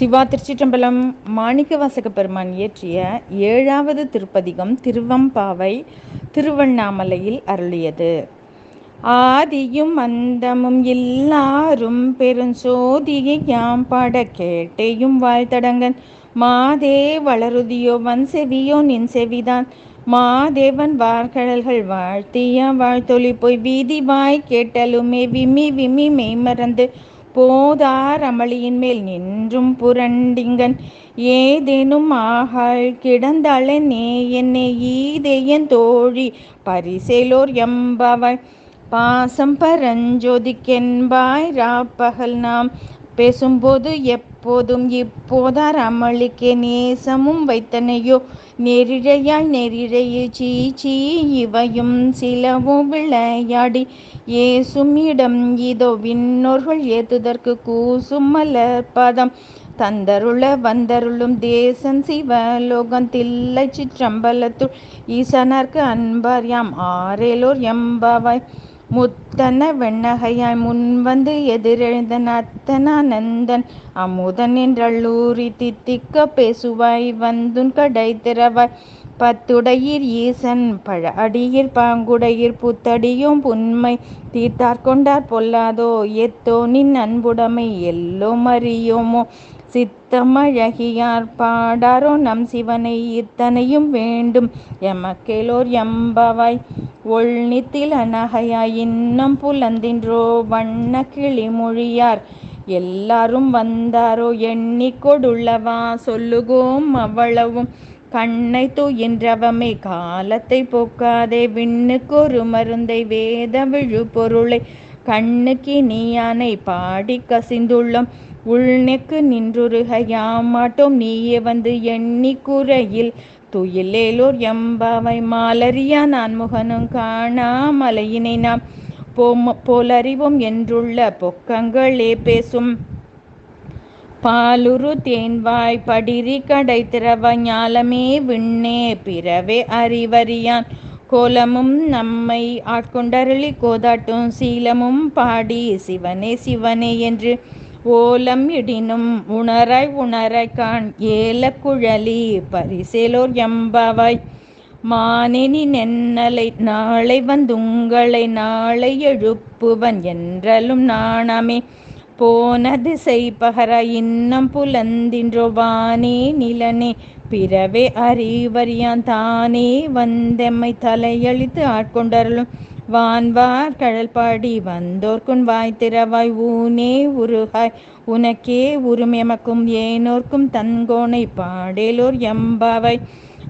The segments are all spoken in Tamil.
சிவா திருச்சிற்றம்பலம் மாணிக்க வாசக பெருமான் இயற்றிய ஏழாவது திருப்பதிகம் திருவம்பாவை திருவண்ணாமலையில் அருளியது. ஆதியும் அந்தமும் எல்லாரும் பெருஞ்சோதியை யாம் பாட கேட்டேயும் வாழ்த்தடங்கன் மாதே வளருதியோ வன் செவியோ நின் செவிதான். மாதேவன் வார்கடல்கள் வாழ்த்திய வாழ்த்தொழி போய் வீதி வாய் கேட்டலுமே விம்மி விம்மி மெய்மறந்து போதார் அமளியின் மேல் நின்றும் புரண்டிங்கன் ஏதேனும் ஆகாள் கிடந்தாளே நே என்னை ஈதேயன் தோழி பரிசேலோர் எம்பவள் பாசம் பரஞ்சோதிக்கென்பாய் ராப்பகல் நாம் பேசும்போது எப்போதும் இப்போதார் அமளிக்கே நேசமும் வைத்தனையோ. நெரிழையாய் நெரிழையை சீச்சி இவையும் சிலவோ விளையாடி. ஏசும் இடம் இதோ விண்ணோர்கள் ஏத்துதற்கு கூசும் மலர் பதம். தந்தருள வந்தருளும் தேசம் சிவலோகம் தில்லை சிற்றம்பலத்துள். ஈசனர்க்கு அன்பார் யாம் ஆரேலோர் எம்பாவாய். முத்தன வெண்ணகையாய் முன்வந்து எதிரெழுந்தன் அத்தனானந்தன் அமுதன் என்றள்ளூரி தித்திக்க பேசுவாய் வந்துன் கடை திறவாய். பத்துடையீர் ஈசன் பழ அடியிற் பாங்குடையீர் புத்தடியும் புன்மை தீர்த்தார் கொண்டார் பொல்லாதோ? எத்தோ நின் அன்புடைமை எல்லோம் அறியோமோ சித்தமழகியார் பாடாரோ நம் சிவனை இத்தனையும் வேண்டும். எமக்கேலோர் எம்பவாய் ஒள்நித்தில் அனகையாய் இன்னும் புலந்தின்றோ வண்ண கிளிமொழியார் எல்லாரும் வந்தாரோ எண்ணிக்கொடுள்ளவா சொல்லுகோம் அவ்வளவும். கண்ணை துயின்றவமே காலத்தை போக்காதே விண்ணுக்கொரு மருந்தை வேத விழு பொருளை கண்ணுக்கு நீயானை பாடி கசிந்துள்ளம். உள்நெக்கு நின்றுருக யாமாட்டோம் நீயே வந்து எண்ணி குறையில். துயிலேலோர் எம்பாவை மாலரியா நான் முகனும் காணாமலையினை நாம். போம் போலறிவோம் என்றுள்ள பொக்கங்களே பேசும். பாலுரு தேன்வாய் படிரி கடை திறவ ஞாலமே விண்ணே பிறவே அறிவறியான். கோலமும் நம்மை ஆட்கொண்டருளி கோதாட்டும் சீலமும் பாடி சிவனே சிவனே என்று ஓலம் இடினும் உணராய் உணராய் காண் ஏல குழலி பரிசேலோர் எம்பவாய். மானினி நென்னலை நாளை வந்துங்களை நாளை எழுப்புவன் என்றலும் நாணமே. போன திசை பகர இன்னம் புலந்தின்றோ வானே நிலனே. பிறவே அறிவறியான் தானே வந்தெம்மை தலையளித்து ஆட்கொண்டருளும். வான்வார் கடல்பாடி வந்தோர்க்கும் வாய் திறவாய் ஊனே உருகாய். உனக்கே உருமெமக்கும் ஏனோர்க்கும் தன்கோனை பாடேலோர் எம்பாவாய்.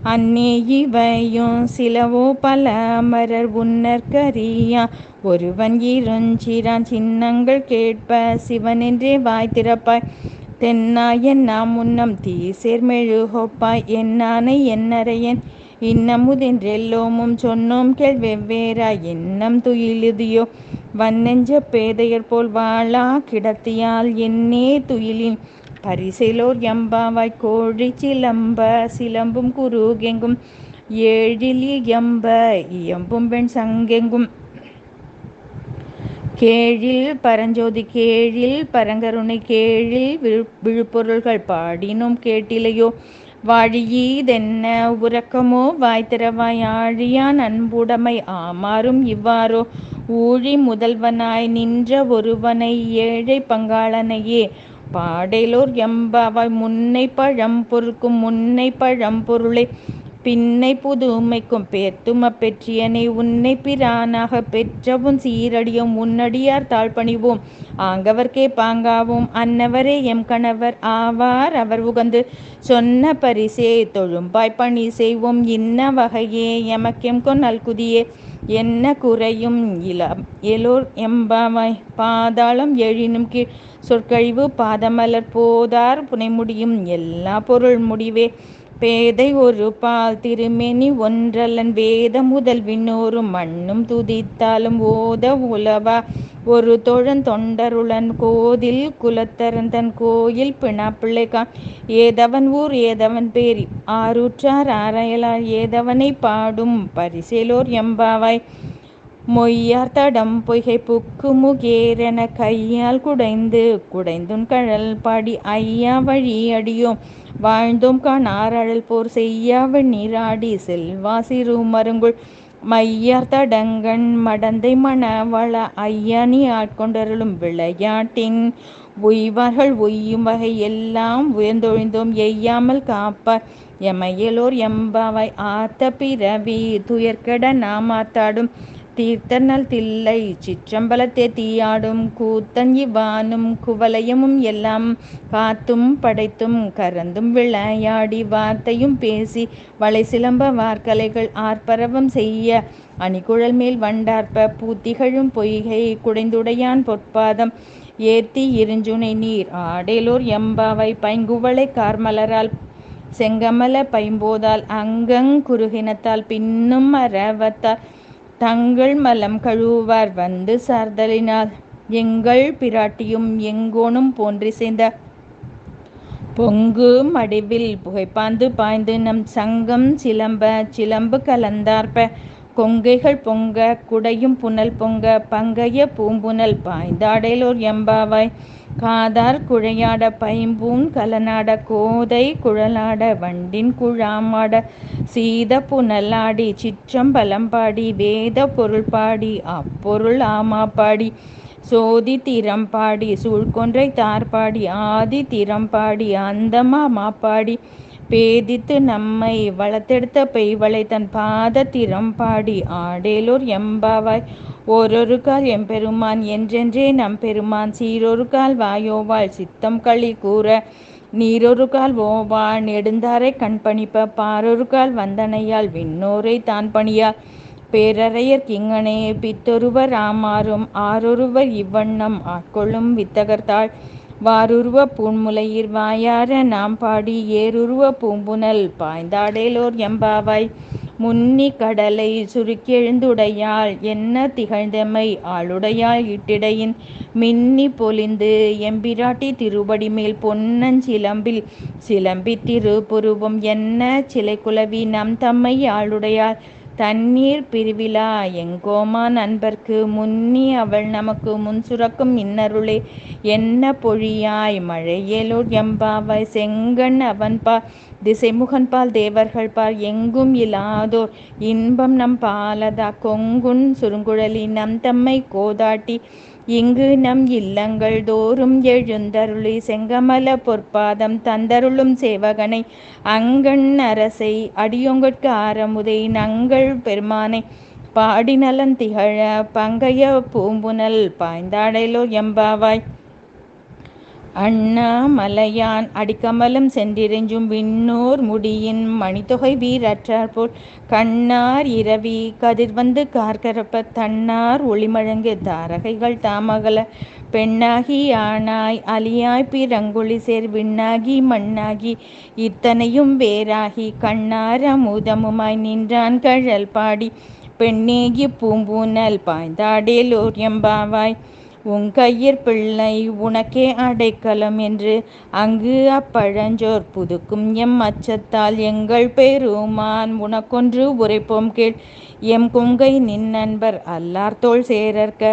அன்னே இவையும் சிலவோ பல அமரர் உன்னற்கரியா ஒருவன் இருஞ்சிரான் சின்னங்கள் கேட்ப சிவனென்றே வாய் திறப்பாய். தென்னாய் என்னா முன்னம் தீசேர் மெழுகொப்பாய். என்னானை என்னறையன் இன்னமுதென்றெல்லோமும் சொன்னோம் கேள் வெவ்வேறாய் இன்னம் துயிலுதியோ வன்னெஞ்ச பேதையர் போல் வாழா. கிடத்தியால் என்னே துயிலின் பரிசைலோர் எம்பாவாய் கோழி சிலம்ப சிலம்பும் குருகெங்கும் ஏழில் எம்ப இயம்பும் பெண் சங்கெங்கும் கேழில் பரஞ்சோதி கேழில் பரங்கருணை கேழில் விழுப்பொருள்கள் பாடினும் கேட்டிலையோ. வாழியீதென்ன உறக்கமோ வாய் ஆழியான் அன்புடைமை ஆமாறும் இவ்வாறோ. ஊழி முதல்வனாய் நின்ற ஒருவனை ஏழை பங்காளனையே. பாடேலோர் எம்பாவாய் முன்னை பழம் பொறுக்கும் முன்னை பழம் பொருளை. பின்னை புதுமைக்கும் பேர்த்தும பெற்றியனை உன்னை பிரானாக பெற்றவும் சீரடியும் உன்னடியார் தாழ்பணிவோம். ஆங்கவர்க்கே பாங்காவும் அன்னவரே எம் கணவர் ஆவார் அவர் உகந்து சொன்ன பரிசே தொழும்பாய் பணி செய்வோம். இன்ன வகையே எமக்கெம் கொன்னல் குதியே என்ன குறையும் இல எலோர் எம்பாவாய். பாதாளம் எழினும் கீழ் சொற்கழிவு பாதமலர் போதார் புனைமுடியும். எல்லா பொருள் முடிவே பேதை ஒரு பால் திருமேனி ஒன்றல்லன் வேத முதல் விண்ணோரும் மண்ணும் துதித்தாலும் ஓத உலவா. ஒரு தொழன் தொண்டருளன் கோதில் குலத்தரன் தன் கோயில் பிணப்பிள்ளைக்கான் ஏதவன் ஊர் ஏதவன் பேரி ஆரூற்றார் ஆராயலார் ஏதவனை பாடும் பரிசேலோர் எம்பாவாய். மொய்யார் தடம் பொய்கை புக்கு முகேரென கையால் குடைந்து குடைந்துன் கழல் பாடி ஐயா வழி அடியோம். வாழ்ந்தோம் காணாரழல் போர் செய்யாவ நீராடி ஆடி செல்வா சிறு மருங்குல் மையார்த்தடங்கண் மடந்தை மணவள ஐயானி ஆட்கொண்டருளும் விளையாட்டின் உய்வார்கள் உய்யும் வகை எல்லாம் உயர்ந்தொழிந்தோம் எய்யாமல் காப்பார் எமையலோர் எம்பாவாய் ஆத்த பிறவி துயர்கட நாம் ஆத்தாடும் தீர்த்தனல் தில்லை சிற்றம்பலத்தே தீயாடும் கூத்தன் இவ்வானும் குவலயமும் எல்லாம் காத்தும் படைத்தும் கரந்தும் விளையாடி வார்த்தையும் பேசி வளை சிலம்ப வார்கலைகள் ஆர்ப்பரவம் செய்ய அணிகுழல் மேல் வண்டார்ப்ப பூத்திகழும் பொய்கை குடைந்துடையான் பொற்பாதம் ஏத்தி இருஞ்சுனை நீர் ஆடேலூர் எம்பாவை பைங்குவளை கார்மலரால் செங்கமல பைம்போதால் அங்கங் குறுகினத்தால் பின்னும் அரவத்தால் தங்கள் மலம் கழுவார் வந்து சார்தலினால் எங்கள் பிராட்டியும் எங்கோனும் போன்றிசைந்த பொங்கு மடிவில் புகைப்பாந்து பாய்ந்து நம் சங்கம் சிலம்ப சிலம்பு கலந்தார்ப்ப கொங்கைகள் பொங்க குடையும் புனல் பொங்க பங்கைய பூம்புனல் பாய்ந்தாடேலோர் எம்பாவாய். காதார் குழையாட பைம்பூன் கலனாட கோதை குழலாட வண்டின் குழாமாட சீத புனலாடி சிற்றம்பலம்பாடி வேத பொருள் பாடி அப்பொருள் ஆமா பாடி சோதி திறம்பாடி சூழ்கொன்றை தார்பாடி ஆதி திறம்பாடி அந்தமா மாப்பாடி பேதித்து நம்மை வளர்த்தெடுத்த பெய்வளை தன் பாதத்திறம் பாடி ஆடேலூர் எம்பாவாய். ஓரொரு கால் எம்பெருமான் என்றென்றே நம் பெருமான் சீரொரு கால் வாயோவாள் சித்தம் களி கூற. நீரொரு கால் ஓவாள் நெடுந்தாரை கண்பணிப்ப பாரொரு கால் வந்தனையால் விண்ணோரை தான் பணியார் பேரறையர் கிங்கனே பித்தொருவர் ஆமாறும் ஆரொருவர் இவ்வண்ணம் ஆட்கொள்ளும் வித்தகர்த்தாள். வாருருவ பூண்முலையிர் வாயார நாம் பாடி ஏருருவ பூம்புனல் பாய்ந்தாடேலோர் எம்பாவாய். முன்னி கடலை சுருக்கெழுந்துடையாள் என்ன திகழ்ந்தமை ஆளுடையாள் இட்டிடையின். மின்னி பொலிந்து எம்பிராட்டி திருபடி மேல் பொன்னஞ்சிலம்பில் சிலம்பி திருபுருவம் என்ன சிலை குலவி நம் தம்மை ஆளுடையாள். தண்ணீர் பிரிவிழா எங்கோமா நண்பர்க்கு முன்னி அவள் நமக்கு முன் சுரக்கும் இன்னருளே. என்ன பொழியாய் மழையேலூர் எம்பாவாய் செங்கண் அவன்பால் திசைமுகன்பால் தேவர்கள் பால் எங்கும் இல்லாதோர் இன்பம் நம் பாலதா கொங்குன் சுருங்குழலி நம் தம்மை கோதாட்டி இங்கு நம் இல்லங்கள் தோறும் எழுந்தருளி செங்கமல பொற்பாதம் தந்தருளும் சேவகனை. அங்கண் அரசை அடியொங்கட்கு ஆரமுதை நங்கள் பெருமானை. பாடி நலன் திகழ பங்கைய பூம்புனல் பாய்ந்தாடைலோ எம்பாவாய். அண்ணாமலையான் அடிக்கமலம் சென்றிறைஞ்சும் விண்ணோர் முடியின் மணித்தொகை வீரற்றார் போல் கண்ணார் இரவி கதிர்வந்து கார்கரப்ப தன்னார் ஒளிமழங்கு தாரகைகள் தாமகல பெண்ணாகி ஆணாய் அலியாய் பிறங்குழி சேர் விண்ணாகி மண்ணாகி இத்தனையும் வேறாகி கண்ணார் அமுதமுமாய் நின்றான் கழல் பாடி பெண்ணேகி பூம்பூனல் பாய்ந்தாடேலோர் உன் உங்கையிற் பிள்ளை உனக்கே அடைக்கலம் என்று அங்கு அப்பழஞ்சோர் புதுக்கும் எம் அச்சத்தால் எங்கள் பெருமான் உனக்கொன்று உரைப்போம் கேள். எம் கொங்கை நின் நண்பர் அல்லார் தோள் சேரற்க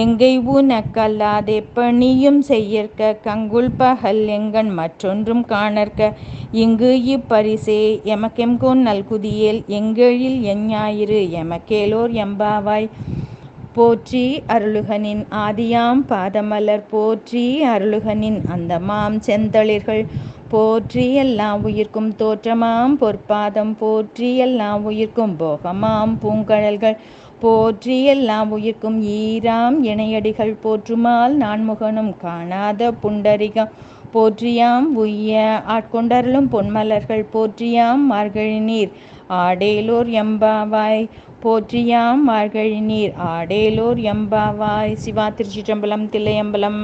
எங்கை உனக்கல்லாதெப்பணியும் செய்யற்க கங்குல் பகல் எங்கண் மற்றொன்றும் காணற்க. இங்கு இப்பரிசே எமக்கெம்கோன் நல்குதியேல் எங்கெழில் எஞ்ஞாயிறு எமக்கேலோர் எம்பாவாய். போற்றி அருளுகனின் ஆதியாம் பாதமலர் போற்றி அருளுகனின் அந்தமாம் செந்தளிர்கள் போற்றி எல்லா உயிர்க்கும் தோற்றமாம் பொற்பாதம் போற்றி எல்லா உயிர்க்கும் போகமாம் பூங்கழல்கள் போற்றி எல்லா உயிர்க்கும் ஈராம் இணையடிகள் போற்றுமால் நான்முகனும் காணாத புண்டரிகம் போற்றியாம் உய்ய ஆட்கொண்டருளும் பொன்மலர்கள் போற்றியாம் மார்கழி நீர் ஆடேலூர் எம்பாவாய் போற்றியாம் மார்கழி நீர். ஆடேலோர் எம்பாவாய் சிவா திருச்சிற்றம்பலம் தில்லையம்பலம்.